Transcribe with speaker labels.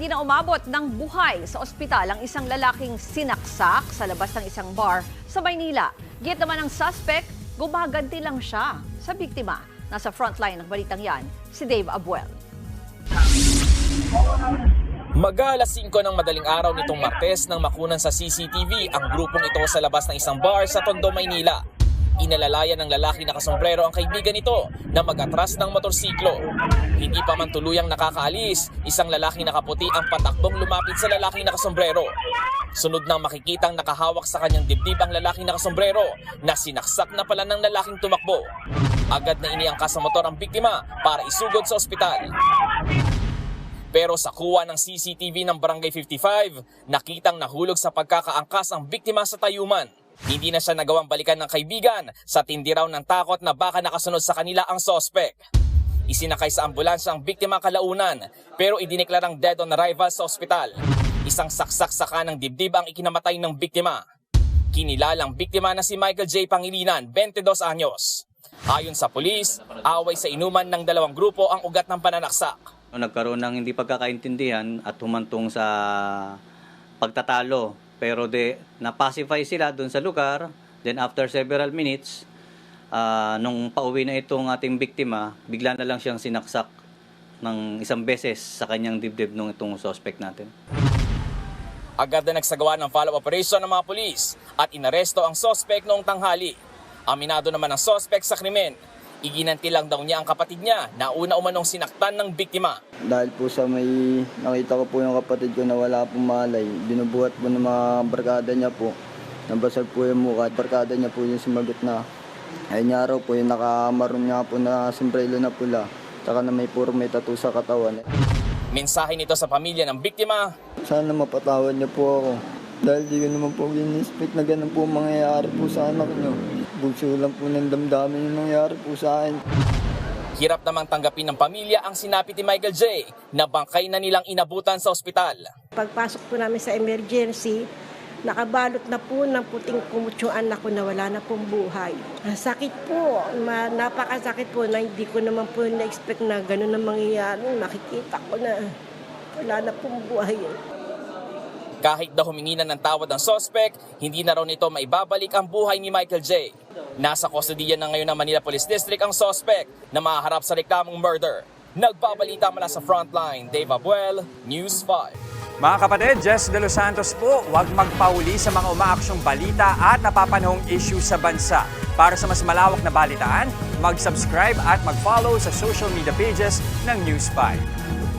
Speaker 1: hindi na umabot ng buhay sa ospital ang isang lalaking sinaksak sa labas ng isang bar sa Maynila. Git naman ng suspect, gumaganti lang siya sa biktima. Nasa frontline ng balitang yan, si Dave Abuel.
Speaker 2: Mag-alas 5 ng madaling araw nitong Martes nang makunan sa CCTV ang grupong ito sa labas ng isang bar sa Tondo, Maynila. Inalalayan ng lalaki na kasombrero ang kaibigan nito na mag-atras ng motorsiklo. Hindi pa man tuluyang nakakaalis, isang lalaki nakaputi ang patakbong lumapit sa lalaki na kasombrero. Sunod nang makikitang nakahawak sa kanyang dibdib ang lalaki na kasombrero na sinaksak na pala ng lalaking tumakbo. Agad na iniangkas sa motor ang biktima para isugod sa ospital. Pero sa kuha ng CCTV ng Barangay 55, nakitang nahulog sa pagkakaangkas ang biktima sa tayuman. Hindi na siya nagawang balikan ng kaibigan sa tindi raw ng takot na baka nakasunod sa kanila ang sospek. Isinakay sa ambulansya ang biktima kalaunan pero idineklarang dead on arrival sa ospital. Isang saksak sa kanang dibdib ang ikinamatay ng biktima. Kinilalang biktima na si Michael J. Pangilinan, 22 anyos. Ayon sa pulis, away sa inuman ng dalawang grupo ang ugat ng pananaksak.
Speaker 3: Nagkaroon ng hindi pagkakaintindihan at humantong sa pagtatalo. Pero de, na-pacify sila doon sa lugar. Then after several minutes, ah, nung pauwi na itong ating biktima, bigla na lang siyang sinaksak ng isang beses sa kanyang dibdib nung itong suspect natin.
Speaker 2: Agad na nagsagawa ng follow operation ng mga pulis at inaresto ang sospek noong tanghali. Aminado naman ang sospek sa krimen. Iginanti lang daw niya ang kapatid niya na una umanong sinaktan ng biktima.
Speaker 4: Dahil po sa may nakita ko po yung kapatid ko na wala pong malay, binubuhat po ng mga barkada niya po. Nabasag po yung mukha. Barkada niya po yung sumagot na ay niya raw po yung nakamaroon niya po na sombrero na pula. Tsaka na may puro may tattoo sa katawan.
Speaker 2: Mensahe nito sa pamilya ng biktima,
Speaker 4: Sana mapatawad niyo po ako. Dahil di ko naman po in-expect na ganun po mangyayari po sa anak niyo. Bugso lang po ng damdamin yung nangyari po sa akin.
Speaker 2: hirap namang tanggapin ng pamilya ang sinapit ni Michael J. na bangkay na nilang inabutan sa ospital.
Speaker 5: Pagpasok po namin sa emergency, nakabalot na po ng puting kumutsuan ako na wala na pong buhay. Ang sakit po, ma, napakasakit po na hindi ko naman po na-expect na gano'n ang mangyayari. Nakikita ko na wala na pong buhay.
Speaker 2: Kahit daw humingi na ng tawad ang sospek, hindi na raw nito maibabalik ang buhay ni Michael J. Nasa kustodiya na ngayon ng Manila Police District ang sospek na maharap sa reklamong murder. Nagbabalita mula sa frontline, Dave Abuel, News 5.
Speaker 6: Mga kapatid, Jess De Los Santos po, huwag magpauli sa mga umaaksyong balita at napapanahong issue sa bansa. Para sa mas malawak na balitaan, mag-subscribe at mag-follow sa social media pages ng News 5.